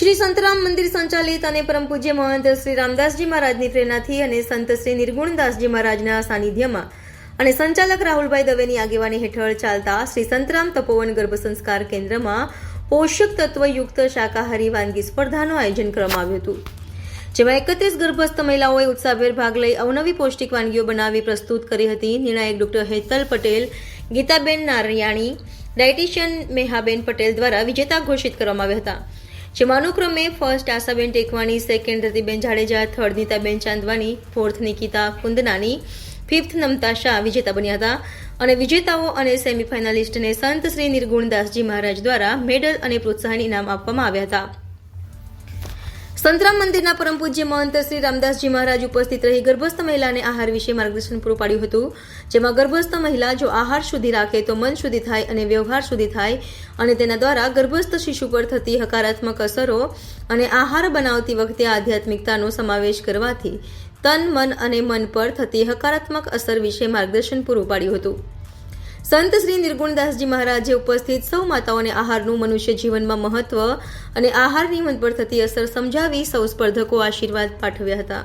શ્રી સંતરામ મંદિર સંચાલિત અને પરમ પૂજ્ય મહંત શ્રી રામદાસજી મહારાજની પ્રેરણાથી અને સંત શ્રી નિર્ગુણદાસજી મહારાજના સાનિધ્યમાં અને સંચાલક રાહુલભાઈ દવેની આગેવાની હેઠળ ચાલતા શ્રી સંતરામ તપોવન ગર્ભ સંસ્કાર કેન્દ્રમાં પોષક તત્વયુક્ત શાકાહારી વાનગી સ્પર્ધાનું આયોજન કરવામાં આવ્યું હતું. જેમાં એકત્રીસ ગર્ભસ્થ મહિલાઓએ ઉત્સાહભેર ભાગ લઈ અવનવી પૌષ્ટિક વાનગીઓ બનાવી પ્રસ્તુત કરી હતી. નિર્ણાયક ડોક્ટર હેતલ પટેલ, ગીતાબેન નારયાણી, ડાયટિશિયન મેહાબેન પટેલ દ્વારા વિજેતા ઘોષિત કરવામાં આવ્યા હતા. જેમાં અનુક્રમે first Ashaben Tekwani second Ratiben Jadeja third Nitaben Chandwani fourth Nikita Kundnani fifth Namata Shah વિજેતા બન્યા હતા. અને વિજેતાઓ અને સેમીફાઇનાલિસ્ટને સંત શ્રી નિર્ગુણદાસજી મહારાજ દ્વારા મેડલ અને પ્રોત્સાહન ઇનામ આપવામાં આવ્યા હતા. સંતરામ મંદિરના પરમ પૂજ્ય મહંત શ્રી રામદાસજી મહારાજ ઉપસ્થિત રહી ગર્ભસ્થ મહિલાને આહાર વિશે માર્ગદર્શન પૂરું પાડ્યું હતું. જેમાં ગર્ભસ્થ મહિલા જો આહાર સુધી રાખે તો મન સુધી થાય અને વ્યવહાર સુધી થાય અને તેના દ્વારા ગર્ભસ્થ શિશુ પર થતી હકારાત્મક અસરો અને આહાર બનાવતી વખતે આધ્યાત્મિકતાનો સમાવેશ કરવાથી તન, મન અને મન પર થતી હકારાત્મક અસર વિશે માર્ગદર્શન પૂરું પાડ્યું હતું. સંત શ્રી નિર્ગુણદાસજી મહારાજે ઉપસ્થિત સૌ માતાઓને આહારનું મનુષ્ય જીવનમાં મહત્વ અને આહારની મન પર થતી અસર સમજાવી સૌ સ્પર્ધકો આશીર્વાદ પાઠવ્યા હતા.